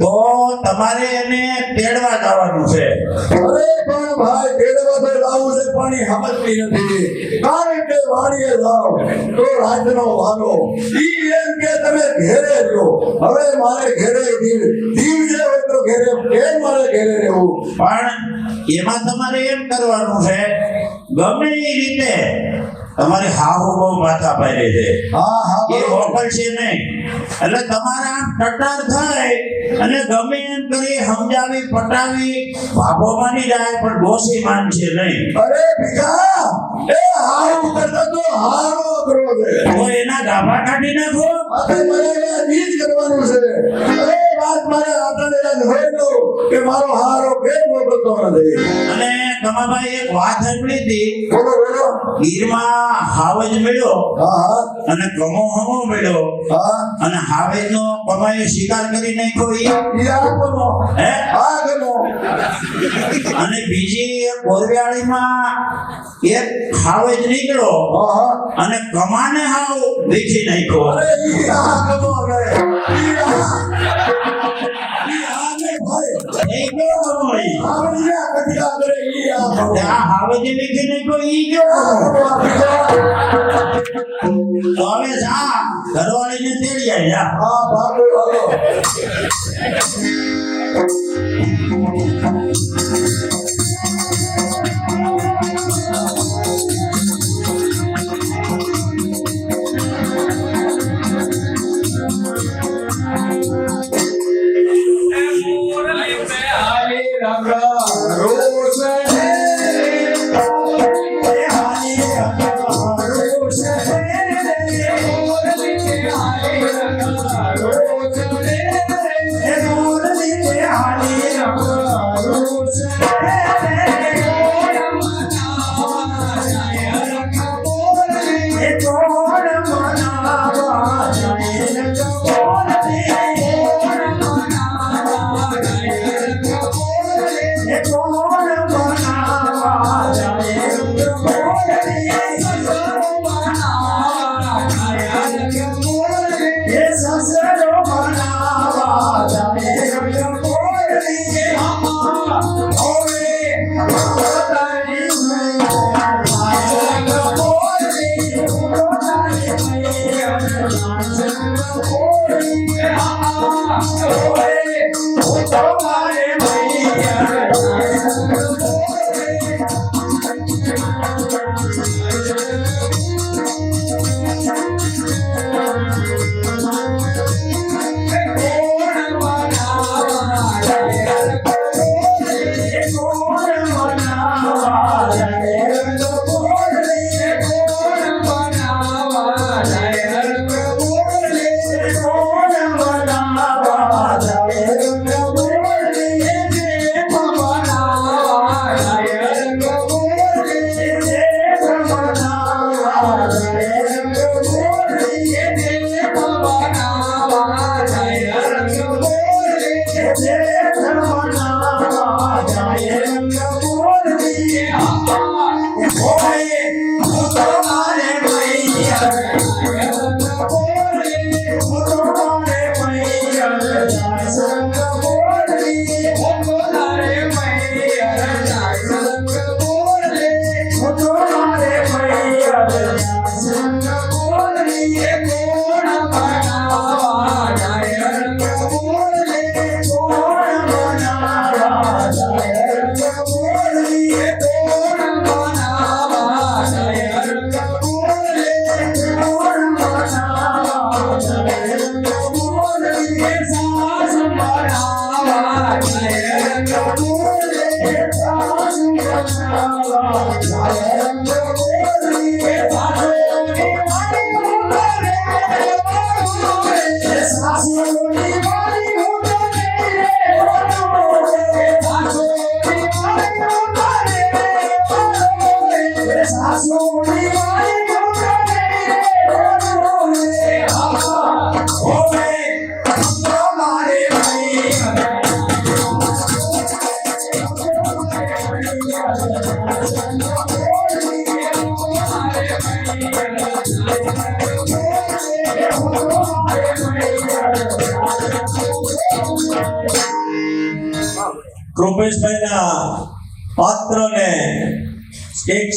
તો તમારે એને તેડવા જવાનું છે. અરે પણ ભાઈ તેડવા તો લાવું છે પણ સમજતી નથી. કારણ કે વાણીએ લાવ તો રાજનો વાલો. ઈ એમ કે તમે ઘેરે જો હવે મારે ઘેરે દીવ દિવસે હોય તો ઘેરે કેમ મારે ઘેરે રહેવું? પણ એમાં તમારે એમ કરવાનું છે ગમે એ રીતે તમારે હાહુ બહુ માથા પાડે છે. હા હા એ નહીં. એટલે તમારા ટટાર થાય અને ગમે એમ કરી સમજાવી પટાવી ભાગો માની જાય પણ ડોસી માનશે નહીં. અરે ભીખા! એ હારું કરતા તો હારો અઘરો છે. તો એના ગાભા કાઢી નાખો. આપણે મને નીજ કરવાનું છે. અરે વાત મારે યાદ હોય તો કે મારો હારો કેમ મોકલતો નથી અને કમાભાઈ એક વાત સાંભળી હતી. બોલો બોલો. ગીરમાં હાવજ મળ્યો હા અને કમો હમો મળ્યો. હા. અને હાવેજ નો કમાયો શિકાર કરી નાખ્યો ઈ. ગમો. હે? હા ગમો. અને બીજી એક બોરવ્યાળીમાં એક હાવેજ નીકળ્યો. અને કમાને હાવ વીખી નાખ્યો. અરે ઈ આ ગમો ઈ આ. ને એ કયો કમો ઈ? તો હવે જા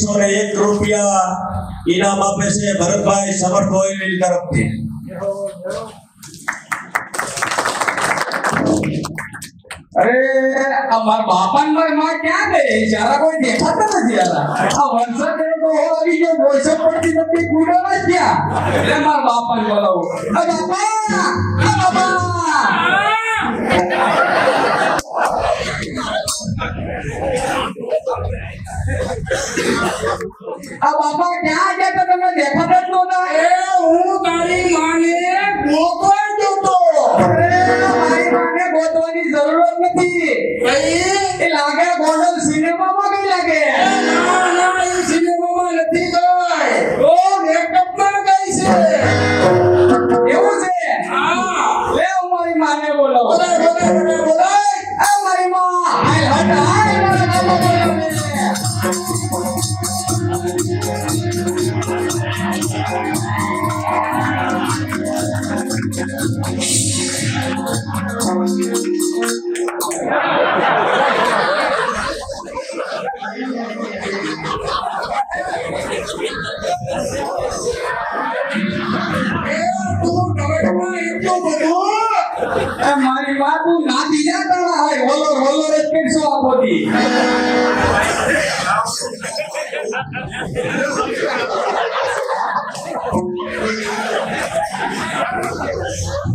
એકસો ને એક રૂપિયા ઇનામ આપે છે ભરતભાઈ સમર્થ ઓઇલ મિલ તરફથી અરે આ મારા બાપા ને મારી માં ક્યાં ગઈ જરા કોઈ દેખાતા નથી યાર આ વરસાદ એવો તો આવી ગયો વરસાદ પડતી નથી કુડાવા ક્યાં એટલે મારા બાપા ને બોલાવો આ બાપા આ બાપા આ બાપા ક્યાં ગયા તો તમે દેખાતા જ નહોતા? એ હું તારી માને ગોતવા જતો. અરે મારી માને ગોતવાની જરૂરત નથી. ભાઈ એ લાગે ગોંડલ સિનેમામાં કઈ લાગે? ના ના એ સિનેમામાં નથી ગઈ ઓ મેકઅપમાં ગઈ છે? એવું છે? હા. લે હું મારી માને બોલાવો. બોલાય.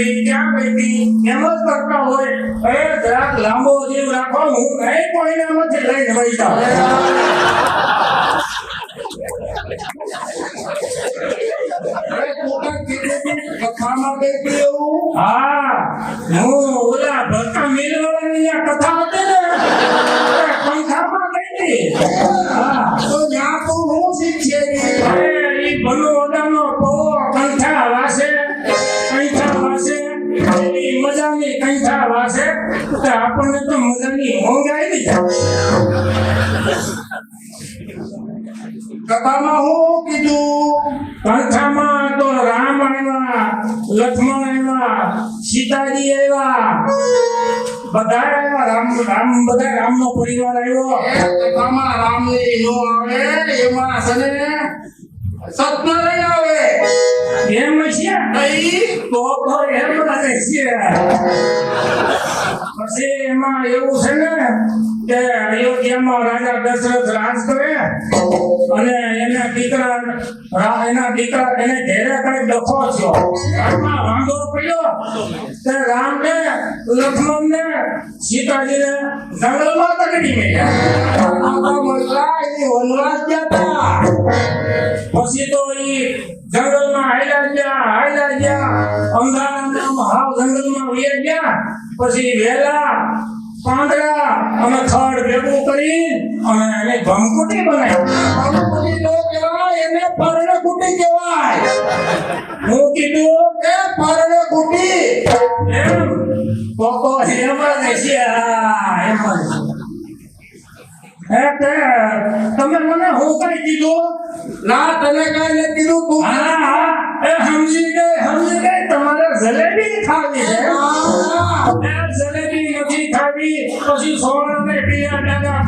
હતી ક્યાં ગઈ એમ જ હું ઓલા ભરતા મિલવાળાની આ કથા હતી ને. પંખામાં હતી. હા, તો ત્યાં તું હું ઈ. ભલો ઓદાનો કંઠા વાસે તો આપણને તો ઊંઘ આવી તો રામ આવ્યા, લક્ષ્મણ આવ્યા, સીતાજી આવ્યા. બધા આવ્યા, રામ રામ, બધા રામનો પરિવાર આવ્યો. કથામાં રામની નો આવે, એમાં સને સત્યનારાયણ આવે. એમ છે? કઈ તો તો એમ લાગે છે. પછી એમાં એવું છે ને કે અયોધ્યામાં રાજા દશરથ રાજ કરે અને એના દીકરા એના દીકરા એને ઘેરે કઈ ડખો થયો. ઘરમાં વાંધો પડ્યો. તે રામને લક્ષ્મણને સીતાજીને જંગલમાં તકડી એની વનવાસ ગયા હતા. તો જંગલમાં કરી અને એને ભમકુટી બનાવ્યો કહેવાય એને પર્ણકુટી કહેવાય. હું કીધું એ પર્ણકુટી. એમ. તો એમ જ છે. એમ જ તમે મને હું કઈ કીધું ના તને કઈ નથી કીધું તું હા હા એ સમજી ગઈ સમજી ગઈ તમારે જલેબી ખાવી છે. જલેબી નથી ખાવી પછી સોના ને પિયા ડાગા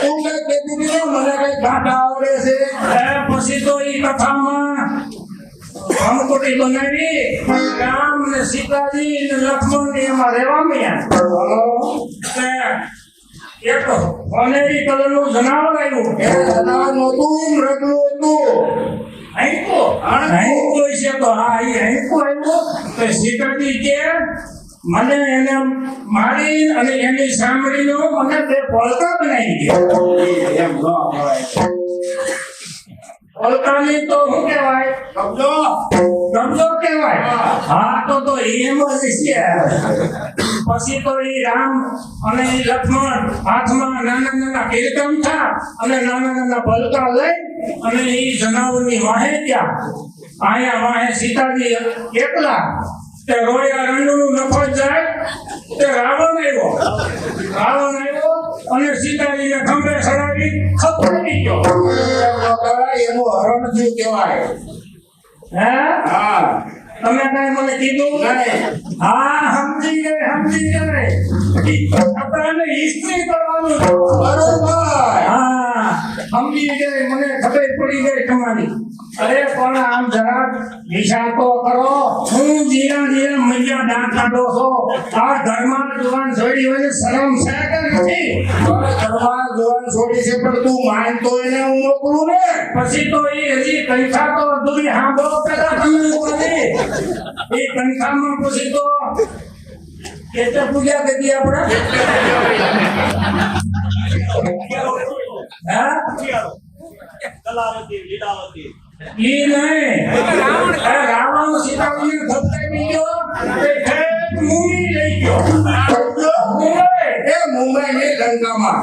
તું કઈ કહેતી મને કઈ ગાંઠા આવડે છે? એ પછી તો ઈ કથામાં અંકુટી બનાવી રામ ને સીતાજી ને લક્ષ્મણ ને એમાં રહેવા મળ્યા એક સોનેરી કલરનું જનાવર આવ્યું. એ જનાવર નહોતું મૃગલું હતું. હાંકુ છે તો હા એ હાંકુ આવ્યો. તો સીતાજી કે મને એને મારી અને એની સાંભળીનો મને બે પોલકા બનાવી દે. એમ ન કહેવાય. પોલકાની તો શું કહેવાય? સમજો. ગમજો કહેવાય. હા. તો તો એમ જ છે. પછી તો એ રામ અને લક્ષ્મણ હાથમાં નાના નાના કીર્તન થા અને નાના નાના પલકા લઈ અને એ જનાવરની વાહે ગયા. આયા વાહે સીતાજી એકલા તે રોયા રંગનું નફો જાય તે રાવણ આવ્યો. રાવણ આવ્યો અને સીતાજીને ખંભે ચડાવી ખપડી ગયો. એનું હરણ થયું કહેવાય? હે? હા. તમે કઈ મને કીધું. હા સમજી ગઈ સમજી ગઈ. આપણાને હિસ્ટ્રી કરવાનું. બરોબર. હા સમજી ગઈ મને ખબર પડી ગઈ તમારી. અરે પણ આમ જરા વિચાર તો કરો. હું જીરા જીરા મૈયા દાંત કાઢો છો. આ ઘરમાં જુવાન છોડી હોય શરમ છે કે નથી? ઘરમાં જોવાનું છોડી છે પણ તું માન તો એને હું મોકલું ને? પછી તો એ હજી કૈસા તો અધૂરી સાંભળો પેલા તમે લોકોની. એ કંઠામાં પછી તો એટલે પૂજા કરી આપણે. હા? ઈ નહીં. અરે રાવણ ગયો. તે મુંબઈ લઈ ગયો. એ મુંબઈ. ની લંકામાં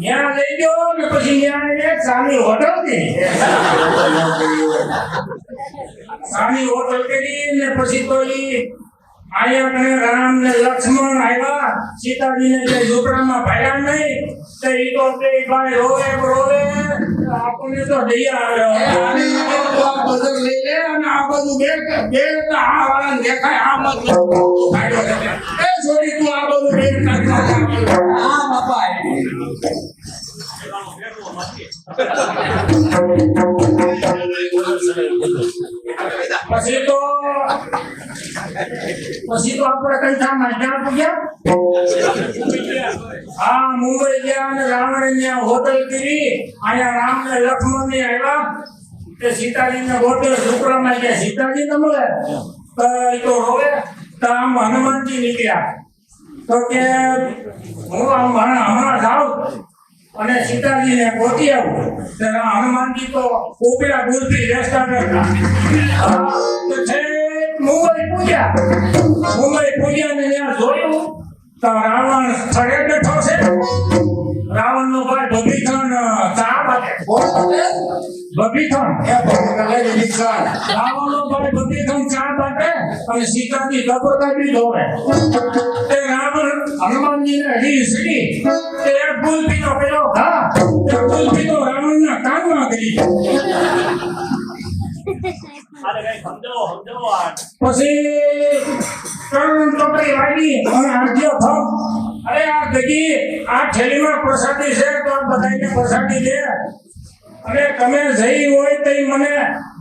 ત્યાં લઈ ગયો ને પછી ત્યાં એને સાની હોટલ કરી સાની હોટલ કરી ને પછી તો ઈ આયા અને રામ ને લક્ષ્મણ આવ્યા સીતાજીને જે ઝૂંપડામાં ભર્યા નહીં તો ઈ તો કે ભાઈ રોવે રોવે આપણને તો દયા આવ્યો લઈ લે અને આ બધું બે બે આ વાળાને દેખાય આ બધું. એ છોડી તું આ બધું બે કાઢી પછી પછી તો અહીંયા રામ ને લક્ષ્મણ ને આવ્યા. તે સીતાજીને હોટલ ઝૂંપડામાં ગયા સીતાજી ને મળે? તો એ તો રોવે. આમ હનુમાનજી નીકળ્યા. તો કે, હું આમ હમણાં જાઉં. અને સીતાજીને ગોતી આવું. હનુમાનજી તો ઉપરા દૂરથી રસ્તા કરતા મુંબઈ પૂજ્યા મુંબઈ પૂજ્યા ને ત્યાં જોયું, તો રાવણ સ્થળે બેઠો છે. બબીથન એ ભગવાન લઈ રિક્ષા નો ભાઈ બબીથન ચા પાકે અને સીતાજી કપડકાજી ધોવે તે રાવણ હનુમાનજીને હરી સડી. તે એક ગુલફીનો પેલો ઘા. તે ગુલફીનો રાવણના કાનમાં કરી. પછી ત્રણ ચોપડી વાગી અને આગ્યો થમ અરે આ ગગી આ થેલીમાં પ્રસાદી છે તો આ બધાને પ્રસાદી દે અને તમે જઈ હોય તો મને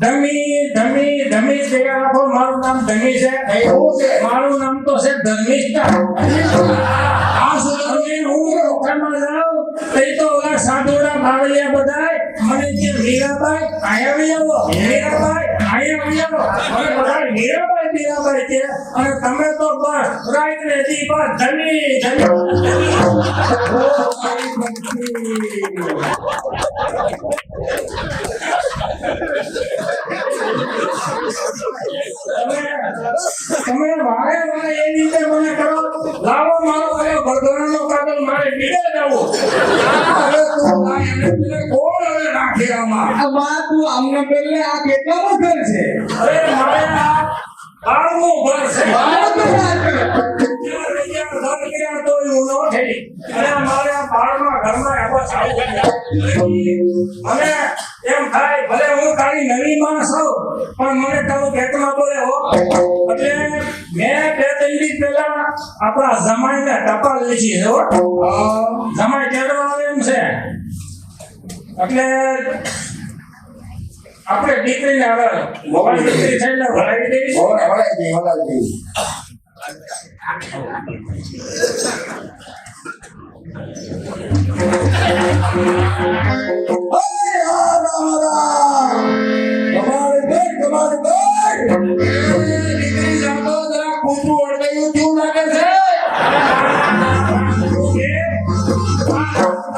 ધમી ધમી ધમી જગ્યા રાખો. મારું નામ ધમી છે. મારું નામ તો છે ધર્મિષ્ઠા. આ સુધી હું રોકામાં જાઉં તો તો ઓલા સાધુડા બાવળિયા બધાય, મને કે મીરાબાઈ, આયા આવો મીરાબાઈ બધાય મીરાબાઈ મીરાબાઈ અને તમે તો બસ રાત ને દી બસ ધમી ધમી. ઓ મારી. તમે વારે વારે એ રીતે મને કરો. લાવો મારો હવે બરગણાનો કાગળ મારે બીડે જવું. હવે તું ભાઈ અને પેલે કોણ હવે રાખે આમાં? આ બા તું અમને પેલે આ કેટલામો ઘર છે. અરે મારે આ બારમો વર્ષ છે. તો ઘર ન થઈ અને મારે આ બારમા ઘરમાં એવા ચાલુ કર્યા. તારી નવી માણસ છું પણ મને તારું પેટમાં બોલે હો. એટલે મેં બે ત્રણ દિવસ પહેલા આપણા જમાઈને ટપાલ લીધી હો. જમાઈ તેડવા આવે એમ છે. એટલે આપણે દીકરીને હવે મોબાઈલ દીકરી થઈને ભરાવી દેવી અમારા તમારે બેટ તમારે બેટ દીકરી જાતો જરા ખોટું ઓળખાયું કેવું લાગે છે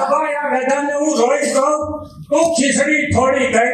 ભાઈ આ મેદાન ને હું જોઈશ તો ખીચડી થોડી ગઈ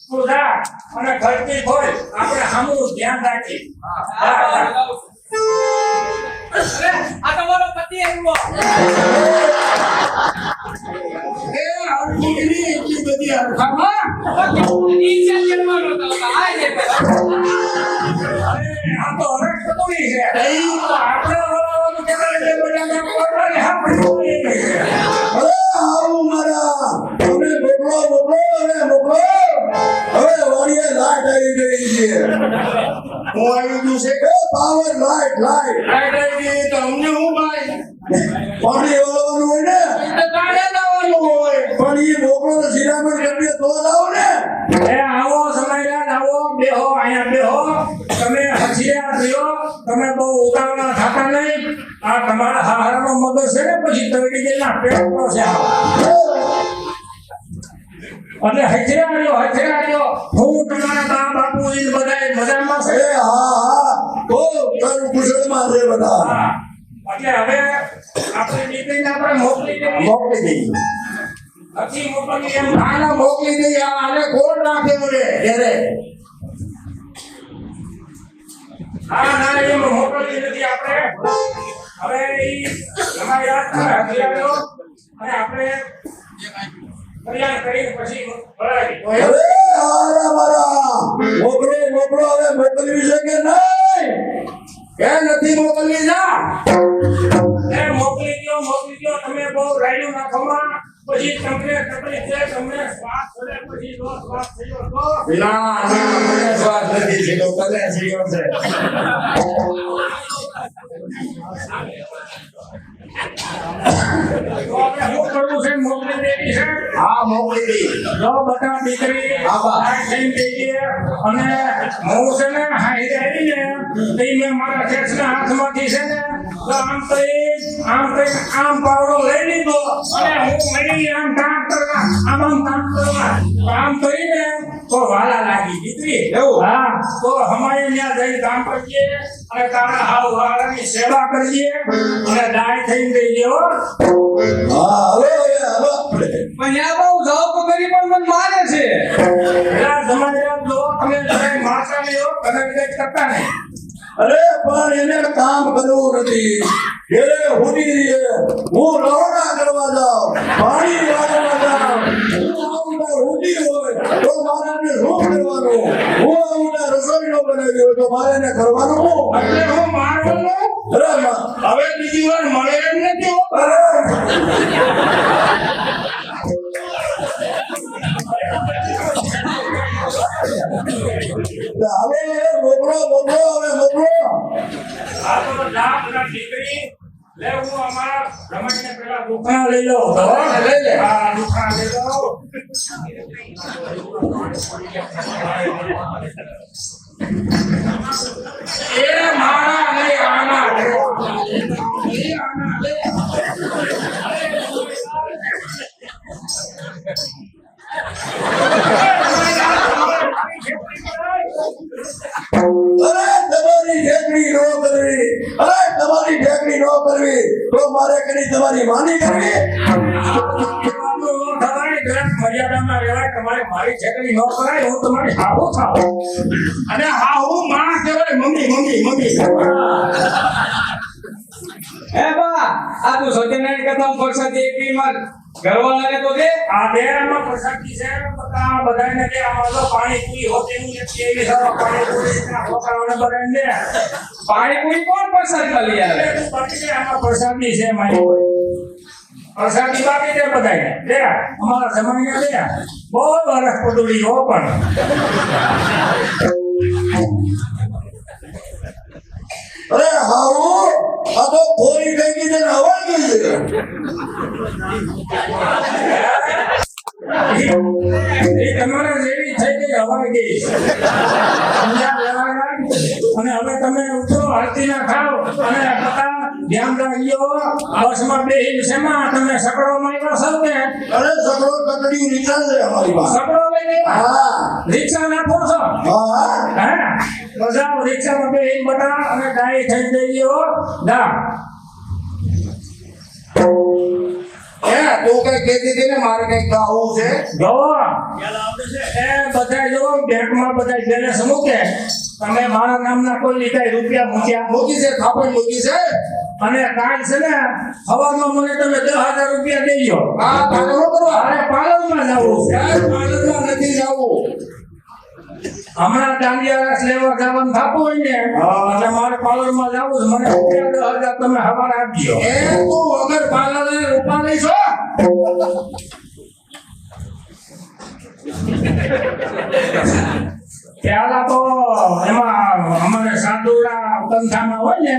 એ એ આ એ જા અને ઘરથી હોય આપણે હામું ધ્યાન રાખી આ તમારો પતિ એવો એ હરખુંની એટલી બધી હરખામાં ઈચ્છા કરવાનો હતો આ જે અરે, આ તો કટોરી છે અહીં તો આપણે હું આવી ગયું છે એ પાવર લાઈટ લાઈટ લાઈટ આવી ગઈ તો અમને હું ભાઈ પાણી હોય ને તો કાઢે લાવવાનું હોય પણ એ મોકલો ને શિરામણ કરીએ તો લાવો ને એ આવો સમયરાજ આવો બેહો અહીંયા બેહો તમે હથિયાર થયો તમે બહુ ઉતાવળા થતા નહીં આ તમારા હારામાં મગજ છે ને પછી તરડી ગયેલા પેટનો છે અને હજરા હથિયાર હજરા રહ્યો હું તમારા બા બાપુ બધાય મજામાં છે? હા હા. તો કરું કુશળમાં છે બધા. એટલે હવે આપણે નીતિને આપણે મોકલી દેવી મોકલી દઈ નથી મોકલી એમ. આના મોકલી દઈ આ આને કોણ નાખે મને? ઘેરે. હા ના એમ મોકલી નથી આપણે. હવે તમારી વાત હથિયાર અને આપણે કલ્યાણ કરીને પછી ભરાવી અરે મારા. મોકલો મોકલો હવે મોકલવી છે કે નહીં? કે નથી મોકલવી જા? એ મોકલી દો મોકલી દો તમે બહુ રાયડું નાખોમાં પછી તમને તકલીફ છે તમને શ્વાસ ચડે પછી જો શ્વાસ થયો તો? ના ના મને નથી થયો તને થયો છે? અને હું છે ને હાઈરે આવીને તે મેં મારા શેઠના હાથમાંથી છે ને તો આમ કરી આમ કરી આમ પાવડો લઈ લીધો. અને હું મળી આમ કામ કરવા આમ આમ કામ કરવા. આમ કરીને તો વાલા લાગી દીકરી એવું? હા તો હમારે ત્યાં જઈને કામ કરીએ અને તારા હાવ વાળાની સેવા કરીએ અને દાય થઈને જઈએ હો હા હવે હવે પણ યા બહુ જાવ કરી પણ મને મારે છે. જમાના જો તમે જરાય મારતા નહીં હો, કરતા નહીં. અરે પણ એને કામ કરવું નથી. ઘેરે હુડી રહીએ. હું રવાના કરવા જાઉં. પાણી વાળવા જાઉં. હોય તો મારે એને શું કરવાનું હું આવું ને રસોઈ નો તો મારે એને કરવાનું એટલે હું મારવાનું હવે બીજી વાર મળે એમ નથી અરે. હવે મોકલો મોકલો હવે મોકલો. આ તો જા પેલા દીકરી લે હું અમારા રમણને પેલા દુકાન લઈ લો. તો લઈ લે. હા દુકાન લઈ લો. એ મારા અને આના એ આના. તમારી માની કરવી. તમારી જરાક મર્યાદામાં રહેવાય તમારે મારી છેકડી ન કરાય હું તમારી હાહુ થાવ અને હા માં કહેવાય. મમ્મી મમ્મી મમ્મી હે બા આ તું સત્યનારાયણ કથા પ્રસાદ એક વીમાં ઘરવાળાને તો દે. આ બેરામાં પ્રસાદી છે આ બધાને દે આમાં તો પાણીપુરી હોતી સારો પાણીપુરી ના દે. પાણીપુરી કોણ પ્રસાદમાં લઈ આવે? બાકી આમાં પ્રસાદી છે મારી. કોઈ પ્રસાદી બાકી દે બધાને દે અમારા જમાઈને દે બહુ વરસ પટુડી હો પણ. અરે હાઉ? આ તો કોરી ગઈ છે ને હવાઈ ગઈ છે? એ તમારા જેવી થઈ ગઈ હવાઈ ગઈ. સમજ્યા લેવાના? અને હવે તમે ઉઠો આરતીના ખાઓ અને બધા ધ્યાન રાખજો. બસમાં બેહીને શેમાં તમે સકડો આવ્યા છો ને અરે સકડો કટડી રિક્ષા છે અમારી પાસે. સકડો લઈને? હા. રિક્ષા નાખો છો? હા. હે? જાઓ રિક્ષામાં બેહીને બટા અને ગાય થઈ જઈએ દા તું કઈ કહેતી હતી ને મારે કંઈક ગાવું છે? જોવો એ બધા જો બેંકમાં બધા બેલેન્સ મૂકે. તમે મારા નામના કોઈ લીધા રૂપિયા મૂક્યા? મૂકી છે થાપણ મૂકી છે. અને કાલ છે ને હવામાં મને તમે દસ હજાર રૂપિયા દેજો હા આ શું કરો. અરે પાલનમાં જવું છે. પાલનમાં નથી જવું? હમણાં દાંડિયા લેવા જવાનું થતું હોય ને એટલે મારે પાર્લરમાં જવું મને રૂપિયા દસ હજાર તમે સવારે આપજો. એ તું વગર પાર્લરે રૂપા નહીં છો? પેલા તો એમાં અમારે સાધુડા પંથામાં હોય ને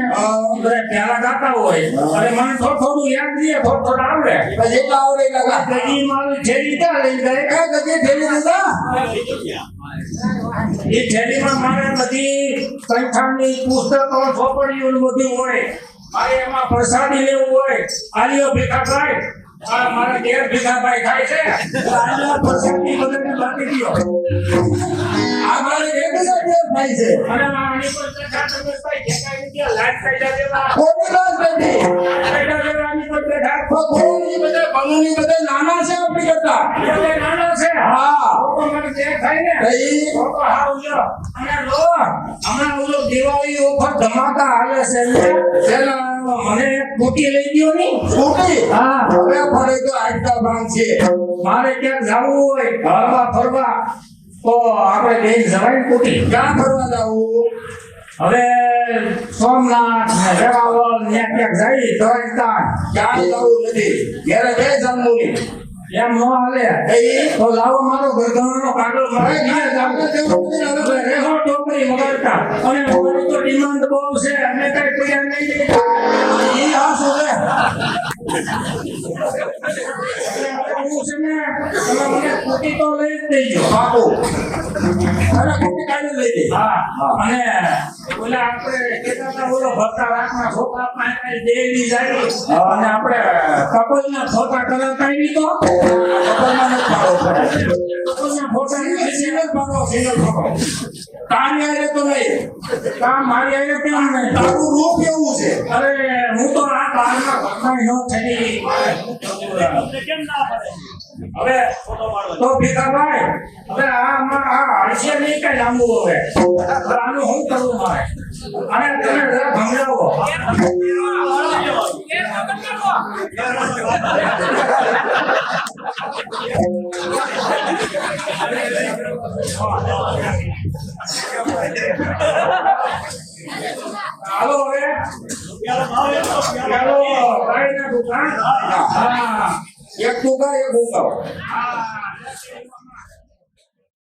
બધા પેલા ગાતા હોય. અને મને થોડું થોડું યાદ રહીએ થોડું થોડું આવડે. પછી આવડે એટલા ગાતા. એ મારી થેલી ક્યાં લઈ જાય એ ગજે ઠેલી દીધા. એ થેલીમાં મારે બધી સંખ્યાની પુસ્તકો ચોપડીઓ બધું હોય. મારે એમાં પ્રસાદી લેવું હોય. આલિયો ભેગા થાય. આ મારા ઘેર ભેગા ભાઈ થાય છે. પ્રસાદી બધાને બાંધી દ્યો આ મારે એક થાય છે. અને આની પર બેઠા તમે ભાઈ ભેગા ગયા લાઈટ કાઢ્યા જેવા ખોટી વાત નથી કાઢ્યા જેવા પર બેઠા પણ કોની બધા બનુની બધા નાના છે આપણી કરતા? એટલે નાનો છે. હા. લોકો મને જે થાય ને. ભાઈ લોકો હાવ લ્યો. અને લો, હમણાં ઓલો દિવાળી ઓફર ધમાકા હાલે છે. પેલા મને ફૂટી લઈ ની. સ્કૂટી હા. હવે ફરે તો આજકા ભાંગ છે. મારે ક્યાંક જવું હોય ફરવા ફરવા. તો આપણે બે જવાય કુટી. ક્યાં ફરવા જાવું? હવે સોમનાથ ને વેરાવળ ને ક્યાંક જઈ દ્વારકા ક્યાં જવું નથી. ઘેરે બે જમવું એમ નો હાલે. તો લાવો મારો ગરદણનો કાગળ જાવું. હવે રેહો ટોપરી વગાડતા. અને મારી તો ડિમાન્ડ બહુ છે. અમે કઈ પૈયા નહીં. ઈ શું છે? હું છે ને તો લઈ જ અરે પાડો પાડો પાડો તારી આરે કામ મારી કેમ રૂપ કેવું છે અરે હું તો આ કારમાં ઘરમાં નો થઈ હવે તો ભેગા ભાઈ હવે આમાં આ હાસ્ય નહીં કઈ લાંબુ હવે. આનું શું કરવું મારે? અને તમે જરા સમજાવો હાલો હવે. ચાલો ભાઈ ને દુકાન. હા. એક ટુકા એક ઊંઘાવ હા